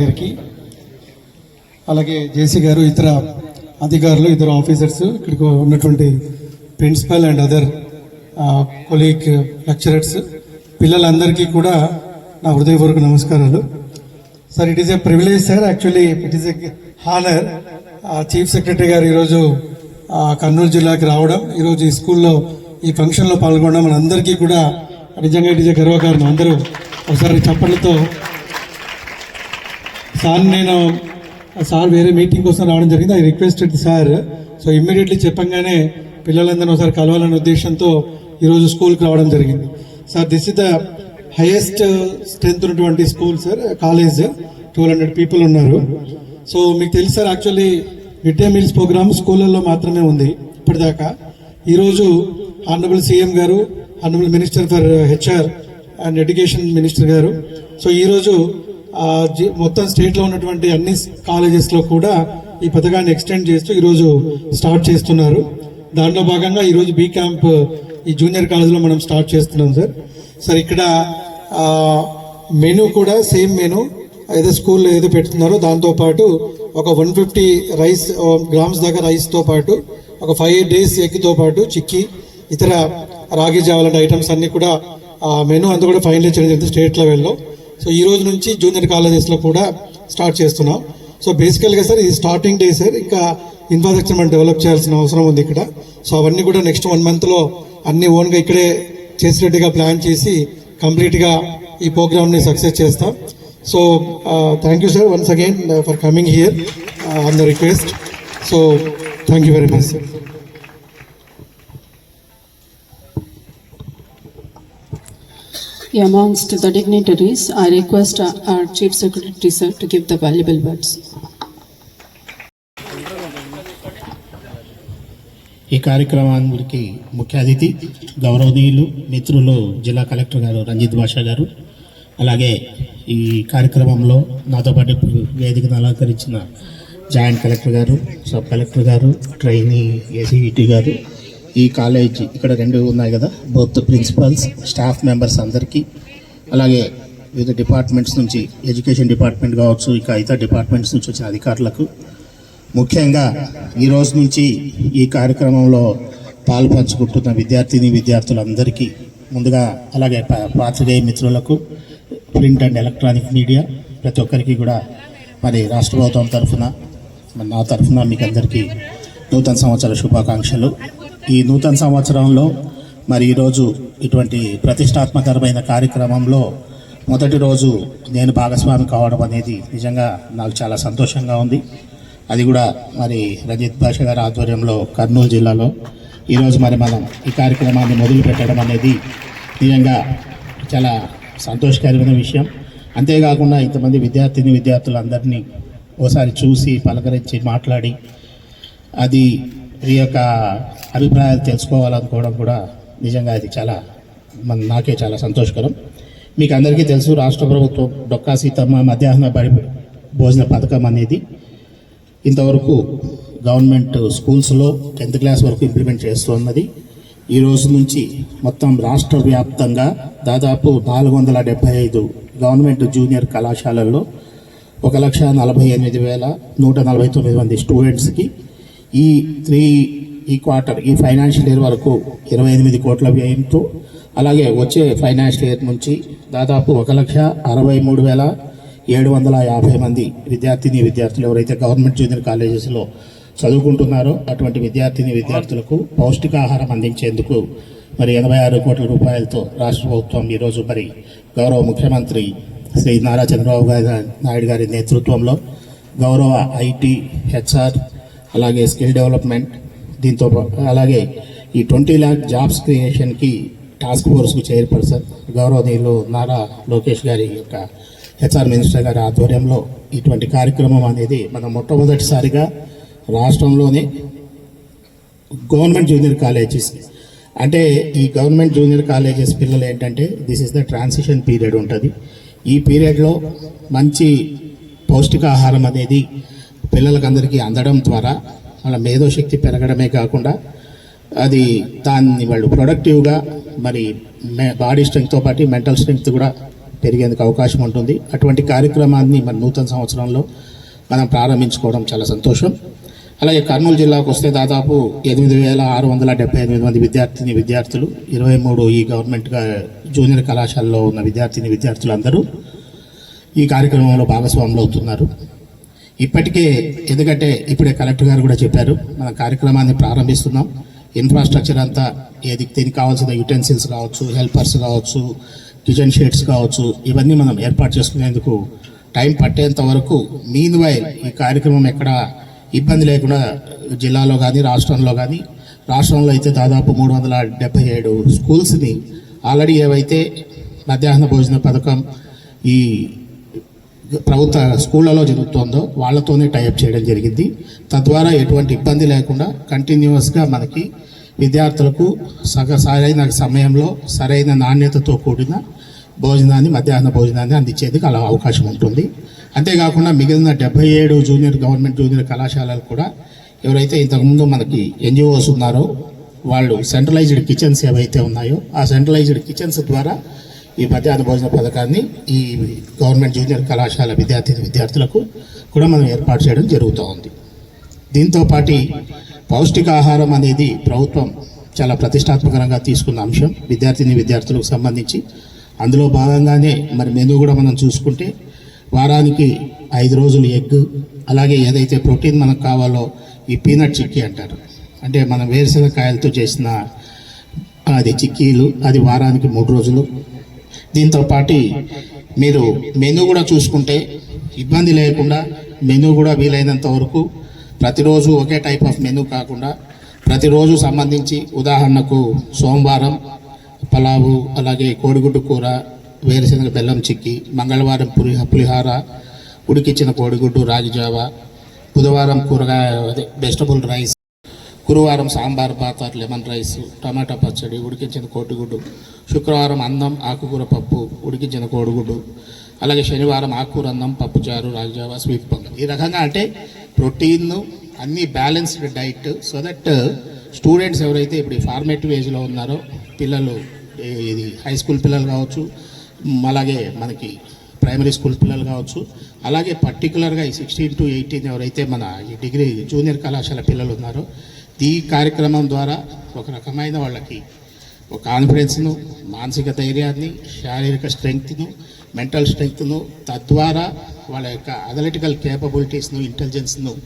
గారికి అలాగే జేసీ గారు ఇతర అధికారులు ఇతర ఆఫీసర్స్ ఇక్కడికి ఉన్నటువంటి principal and other colleague lecturers పిల్లలందరికీ కూడా నా హృదయపూర్వక నమస్కారాలు. Sir it is a privilege sir. Actually it is a honour. Chief secretary గారు ఈరోజు కర్నూలు జిల్లాకి రావడం ఈరోజు ఈ స్కూల్లో ఈ ఫంక్షన్లో పాల్గొనడం మనందరికీ కూడా నిజంగా ఇట్ ఈస్ ఏ గర్వకారణం. అందరూ ఒకసారి చప్పట్లతో సార్ నేను సార్ వేరే మీటింగ్ కోసం రావడం జరిగింది. I requested sir so immediately చెప్పంగానే పిల్లలందరినీ ఒకసారి కలవాలనే ఉద్దేశంతో ఈరోజు స్కూల్కి రావడం జరిగింది. Sir this is the highest strength ఉన్నటువంటి school sir college twelve hundred people ఉన్నారు. సో మీకు తెలుసు sir actually mid day meals program స్కూళ్ళల్లో మాత్రమే ఉంది ఇప్పటిదాకా. ఈరోజు ఆనరబుల్ సీఎం గారు honourable minister for HR and education minister గారు. సో ఈరోజు మొత్తం స్టేట్లో ఉన్నటువంటి అన్ని కాలేజెస్లో కూడా ఈ పథకాన్ని ఎక్స్టెండ్ చేస్తూ ఈరోజు స్టార్ట్ చేస్తున్నారు. దాంట్లో భాగంగా ఈరోజు బీ క్యాంప్ ఈ జూనియర్ కాలేజ్లో మనం స్టార్ట్ చేస్తున్నాం సార్. సార్ ఇక్కడ మెనూ కూడా సేమ్ మెనూ ఏదో స్కూల్లో ఏదో పెడుతున్నారో దాంతోపాటు ఒక వన్ ఫిఫ్టీ రైస్ గ్రామ్స్ దాకా రైస్తో పాటు ఒక ఫైవ్ డేస్ ఎగ్తో పాటు చిక్కీ ఇతర రాగి జావలాంటి ఐటమ్స్ అన్నీ కూడా మెనూ అంతా కూడా ఫైనలైజ్ చేయడం జరిగింది స్టేట్ లెవెల్లో సో ఈ రోజు నుంచి జూనియర్ కాలేజెస్లో కూడా స్టార్ట్ చేస్తున్నాం. సో బేసికల్గా సార్ ఇది స్టార్టింగ్ డే సార్ ఇంకా ఇన్ఫ్రాస్ట్రక్చర్ మనం డెవలప్ చేయాల్సిన అవసరం ఉంది ఇక్కడ. సో అవన్నీ కూడా నెక్స్ట్ వన్ మంత్లో అన్ని ఓన్గా ఇక్కడే చేసేటట్టుగా ప్లాన్ చేసి కంప్లీట్గా ఈ ప్రోగ్రామ్ని సక్సెస్ చేస్తాం. So thank you sir once again for coming here on the request so thank you very much sir Amongst the dignitaries, I request our our Chief Secretary sir to give the valuable words. ఈ కార్యక్రమానికి ముఖ్య అతిథి గౌరవనీయులు మిత్రులు జిల్లా collector గారు రంజిత్ భాషా గారు అలాగే ఈ కార్యక్రమంలో నాతో పాటు వేదికను అలంకరించిన జాయింట్ కలెక్టర్ గారు సబ్ కలెక్టర్ గారు ట్రైనీ ఏసీఈటీ గారు ఈ కాలేజీ ఇక్కడ రెండు ఉన్నాయి కదా బోత్ ప్రిన్సిపల్స్ స్టాఫ్ మెంబర్స్ అందరికీ. అలాగే వివిధ డిపార్ట్మెంట్స్ నుంచి ఎడ్యుకేషన్ డిపార్ట్మెంట్ కావచ్చు ఇక ఇతర డిపార్ట్మెంట్స్ నుంచి వచ్చిన అధికారులకు. ముఖ్యంగా ఈరోజు నుంచి ఈ కార్యక్రమంలో పాల్పంచుకుంటున్న విద్యార్థిని విద్యార్థులందరికీ ముందుగా అలాగే పాత్రికేయ మిత్రులకు ప్రింట్ అండ్ ఎలక్ట్రానిక్ మీడియా ప్రతి ఒక్కరికి కూడా మరి రాష్ట్ర ప్రభుత్వం తరఫున మరి నా తరఫున మీకు అందరికీ నూతన సంవత్సర శుభాకాంక్షలు. ఈ నూతన సంవత్సరంలో మరి ఈరోజు ఇటువంటి ప్రతిష్టాత్మకరమైన కార్యక్రమంలో మొదటి రోజు నేను భాగస్వామి కావడం అనేది నిజంగా నాకు చాలా సంతోషంగా ఉంది. అది కూడా మరి రంజిత్ భాష గారి ఆధ్వర్యంలో కర్నూలు జిల్లాలో. ఈరోజు మరి మనం ఈ కార్యక్రమాన్ని మొదలు పెట్టడం అనేది నిజంగా చాలా సంతోషకరమైన విషయం. అంతేకాకుండా ఇంతమంది విద్యార్థిని విద్యార్థులందరినీ ఓసారి చూసి పలకరించి మాట్లాడి అది ఈ యొక్క అభిప్రాయాలు తెలుసుకోవాలనుకోవడం కూడా నిజంగా అది చాలా మన నాకే చాలా సంతోషకరం. మీకు అందరికీ తెలుసు రాష్ట్ర ప్రభుత్వం డొక్కా సీతమ్మ మధ్యాహ్న బడి భోజన పథకం అనేది ఇంతవరకు గవర్నమెంట్ స్కూల్స్లో టెన్త్ క్లాస్ వరకు ఇంప్లిమెంట్ చేస్తున్నది. ఈ రోజు నుంచి మొత్తం రాష్ట్ర వ్యాప్తంగా దాదాపు నాలుగు వందల డెబ్బై ఐదు గవర్నమెంట్ జూనియర్ కళాశాలల్లో ఒక లక్ష నలభై ఎనిమిది వేల నూట నలభై తొమ్మిది మంది స్టూడెంట్స్కి ఈ త్రీ ఈ క్వార్టర్ ఈ ఫైనాన్షియల్ ఇయర్ వరకు ఇరవై ఎనిమిది కోట్ల వ్యయంతో అలాగే వచ్చే ఫైనాన్షియల్ ఇయర్ నుంచి దాదాపు ఒక లక్ష అరవై మూడు వేల ఏడు వందల యాభై మంది విద్యార్థిని విద్యార్థులు ఎవరైతే గవర్నమెంట్ జూనియర్ కాలేజెస్లో చదువుకుంటున్నారో అటువంటి విద్యార్థిని విద్యార్థులకు పౌష్టికాహారం అందించేందుకు మరి ఎనభై ఆరు కోట్ల రూపాయలతో రాష్ట్ర ప్రభుత్వం ఈరోజు మరి గౌరవ ముఖ్యమంత్రి శ్రీ నారా చంద్రబాబు గారి నాయుడు గారి నేతృత్వంలో గౌరవ ఐటీ హెచ్ఆర్ అలాగే స్కిల్ డెవలప్మెంట్ దీంతో అలాగే ఈ ట్వంటీ ల్యాక్ జాబ్స్ క్రియేషన్కి టాస్క్ ఫోర్స్కు చైర్పర్సన్ గౌరవనీయులు నారా లోకేష్ గారి యొక్క హెచ్ఆర్ మినిస్టర్ గారి ఆధ్వర్యంలో ఇటువంటి కార్యక్రమం అనేది మనం మొట్టమొదటిసారిగా రాష్ట్రంలోనే గవర్నమెంట్ జూనియర్ కాలేజెస్. అంటే ఈ గవర్నమెంట్ జూనియర్ కాలేజెస్ పిల్లలు ఏంటంటే this is the transition period ఉంటుంది. ఈ పీరియడ్లో మంచి పౌష్టికాహారం అనేది పిల్లలకందరికీ అందడం ద్వారా వాళ్ళ మేధోశక్తి పెరగడమే కాకుండా అది దాన్ని వాళ్ళు ప్రొడక్టివ్గా మరి బాడీ స్ట్రెంగ్త్తో పాటు మెంటల్ స్ట్రెంగ్త్ కూడా పెరిగేందుకు అవకాశం ఉంటుంది. అటువంటి కార్యక్రమాన్ని మన నూతన సంవత్సరంలో మనం ప్రారంభించుకోవడం చాలా సంతోషం. అలాగే కర్నూలు జిల్లాకు వస్తే దాదాపు ఎనిమిది వేల ఆరు వందల డెబ్బై ఎనిమిది మంది విద్యార్థిని విద్యార్థులు ఇరవై మూడు ఈ గవర్నమెంట్గా జూనియర్ కళాశాలలో ఉన్న విద్యార్థిని విద్యార్థులు అందరూ ఈ కార్యక్రమంలో భాగస్వాములు అవుతున్నారు ఇప్పటికే ఎందుకంటే ఇప్పుడే కలెక్టర్ గారు కూడా చెప్పారు మన కార్యక్రమాన్ని ప్రారంభిస్తున్నాం. ఇన్ఫ్రాస్ట్రక్చర్ అంతా ఏది దీనికి కావాల్సిన యుటెన్సిల్స్ కావచ్చు హెల్పర్స్ కావచ్చు కిచెన్ షేడ్స్ కావచ్చు ఇవన్నీ మనం ఏర్పాటు చేసుకునేందుకు టైం పట్టేంత వరకు మీన్ వైల్ ఈ కార్యక్రమం ఎక్కడ ఇబ్బంది లేకుండా జిల్లాలో కానీ రాష్ట్రంలో కానీ రాష్ట్రంలో అయితే దాదాపు మూడు వందల డెబ్బై ఏడు స్కూల్స్ని ఆల్రెడీ ఏవైతే మధ్యాహ్న భోజన పథకం ఈ ప్రభుత్వ స్కూళ్ళలో జరుగుతుందో వాళ్ళతోనే టైప్ చేయడం జరిగింది. తద్వారా ఎటువంటి ఇబ్బంది లేకుండా కంటిన్యూస్గా మనకి విద్యార్థులకు సగ సరైన సమయంలో సరైన నాణ్యతతో కూడిన భోజనాన్ని మధ్యాహ్న భోజనాన్ని అందించేందుకు అలా అవకాశం ఉంటుంది. అంతేకాకుండా మిగిలిన డెబ్బై ఏడు జూనియర్ గవర్నమెంట్ జూనియర్ కళాశాలలు కూడా ఎవరైతే ఇంతకుముందు మనకి ఎన్జిఓస్ ఉన్నారో వాళ్ళు సెంట్రలైజ్డ్ కిచెన్స్ ఏవైతే ఉన్నాయో ఆ సెంట్రలైజ్డ్ కిచెన్స్ ద్వారా ఈ మధ్యాహ్న భోజన పథకాన్ని ఈ గవర్నమెంట్ జూనియర్ కళాశాల విద్యార్థి విద్యార్థులకు కూడా మనం ఏర్పాటు చేయడం జరుగుతూ ఉంది దీంతోపాటి పౌష్టికాహారం అనేది ప్రభుత్వం చాలా ప్రతిష్టాత్మకంగా తీసుకున్న అంశం. విద్యార్థిని విద్యార్థులకు సంబంధించి అందులో భాగంగానే మరి మెనూ కూడా మనం చూసుకుంటే వారానికి ఐదు రోజులు ఎగ్ అలాగే ఏదైతే ప్రోటీన్ మనకు కావాలో ఈ పీనట్ చిక్కీ అంటారు. అంటే మనం వేరుశనగకాయలతో చేసిన అది చిక్కీలు అది వారానికి మూడు రోజులు దీంతో పాటు మీరు మెనూ కూడా చూసుకుంటే ఇబ్బంది లేకుండా మెనూ కూడా వీలైనంత వరకు ప్రతిరోజు ఒకే టైప్ ఆఫ్ మెనూ కాకుండా ప్రతిరోజు సంబంధించి ఉదాహరణకు సోమవారం పలావు అలాగే కోడిగుడ్డు కూర వేరుశనగ బెల్లం చిక్కి మంగళవారం పులి పులిహార ఉడికిచ్చిన కోడిగుడ్డు రాగి జావ బుధవారం కూరగాయ అదే వెజిటబుల్ రైస్ గురువారం సాంబార్ బాతార్ లెమన్ రైస్ టమాటా పచ్చడి ఉడికించిన కోటిగుడ్డు శుక్రవారం అన్నం ఆకుకూర పప్పు ఉడికించిన కోడిగుడ్డు అలాగే శనివారం ఆకుకూర అన్నం పప్పుచారు రాజావా స్వీట్ పొంగల్. ఈ రకంగా అంటే ప్రోటీన్ అన్ని balanced diet so that students ఎవరైతే ఇప్పుడు ఫార్మేటివ్ ఏజ్లో ఉన్నారో పిల్లలు ఇది హై స్కూల్ పిల్లలు కావచ్చు అలాగే మనకి ప్రైమరీ స్కూల్ పిల్లలు కావచ్చు అలాగే పర్టికులర్గా ఈ సిక్స్టీన్ టు ఎయిటీన్ ఎవరైతే మన ఈ డిగ్రీ జూనియర్ కళాశాల పిల్లలు ఉన్నారో ఈ కార్యక్రమం ద్వారా ఒక రకమైన వాళ్ళకి ఒక కాన్ఫిడెన్స్ను మానసిక ధైర్యాన్ని శారీరక స్ట్రెంగ్త్ను మెంటల్ స్ట్రెంగ్త్ను తద్వారా వాళ్ళ యొక్క అథలెటికల్ కేపబిలిటీస్ను ఇంటెలిజెన్స్ను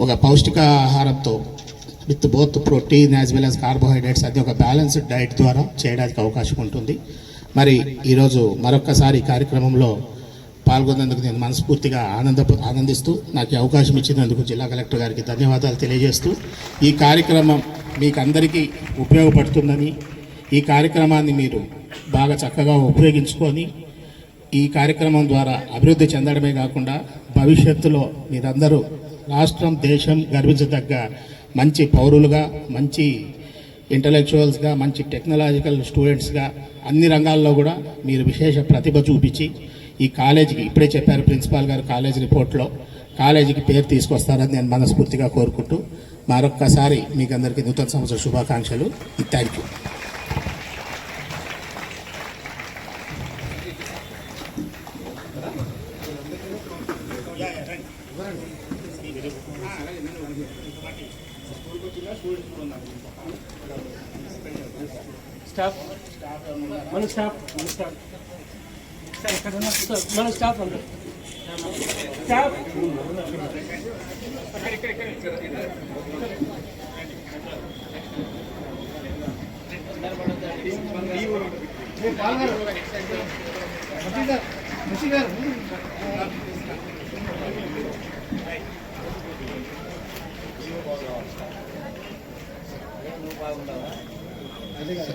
ఒక పౌష్టికాహారంతో with both protein as well as carbohydrates అది ఒక బ్యాలెన్స్డ్ డైట్ ద్వారా చేయడానికి అవకాశం ఉంటుంది. మరి ఈరోజు మరొక్కసారి కార్యక్రమంలో పాల్గొన్నందుకు నేను మనస్ఫూర్తిగా ఆనంద ఆనందిస్తూ నాకు అవకాశం ఇచ్చినందుకు జిల్లా కలెక్టర్ గారికి ధన్యవాదాలు తెలియజేస్తూ ఈ కార్యక్రమం మీకు అందరికీ ఉపయోగపడుతుందని ఈ కార్యక్రమాన్ని మీరు బాగా చక్కగా ఉపయోగించుకొని ఈ కార్యక్రమం ద్వారా అభివృద్ధి చెందడమే కాకుండా భవిష్యత్తులో మీరందరూ రాష్ట్రం దేశం గర్వించదగ్గ మంచి పౌరులుగా మంచి ఇంటలెక్చువల్స్గా మంచి టెక్నాలజికల్ స్టూడెంట్స్గా అన్ని రంగాల్లో కూడా మీరు విశేష ప్రతిభ చూపించి ఈ కాలేజీకి ఇప్పుడే చెప్పారు ప్రిన్సిపాల్ గారు కాలేజ్ రిపోర్ట్లో కాలేజీకి పేరు తీసుకొస్తారని నేను మనస్ఫూర్తిగా కోరుకుంటూ మరొక్కసారి మీకు అందరికీ నూతన సంవత్సర శుభాకాంక్షలు. Thank you. స్టాఫ్ మన స్టాఫ్ మన స్టాఫ్ మన స్టాఫ్ అందరు స్టాఫ్? నువ్వు బాగుంటావా అదే కదా.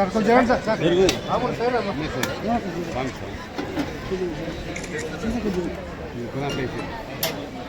సార్ మన స్టాఫ్ అందరు స్టాఫ్ Gracias.